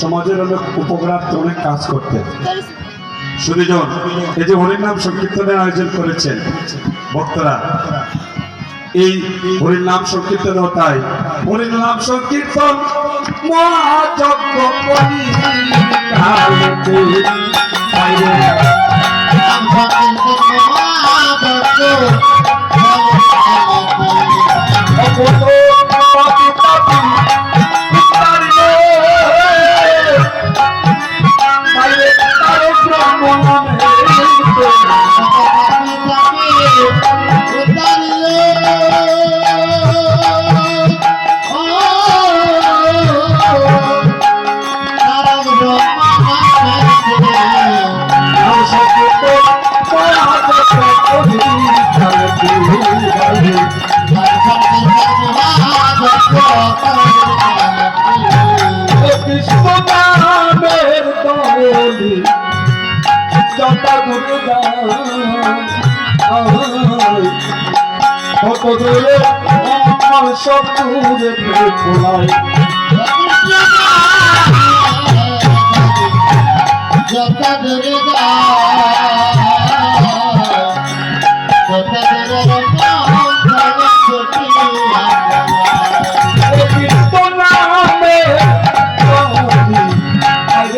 সমাজের অনেক উপকার অনেক কাজ করতেন সুনিজন এই যে হরির নাম সংকীর্তনের আয়োজন করেছেন ভক্তরা, এই হরির নাম সংকীর্তন তাই। হরির নাম সংকীর্তন মহাযজ্ঞ দূরে আমার সব দূরে পোলাই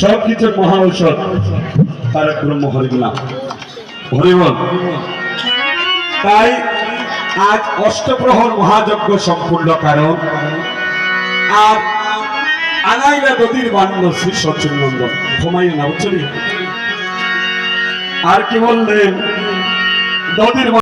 সব কিছুর মহা ঔষধ। তার ব্রহ্ম হরিগুলা হরিবল তাই আজ অষ্টপ্রহর মহাযজ্ঞ সম্পূর্ণ কারণ। আর আনাইলা নদীর বান্য শ্রী সচিনন্দ ঘুমাই না আর কি বললেন? নদীর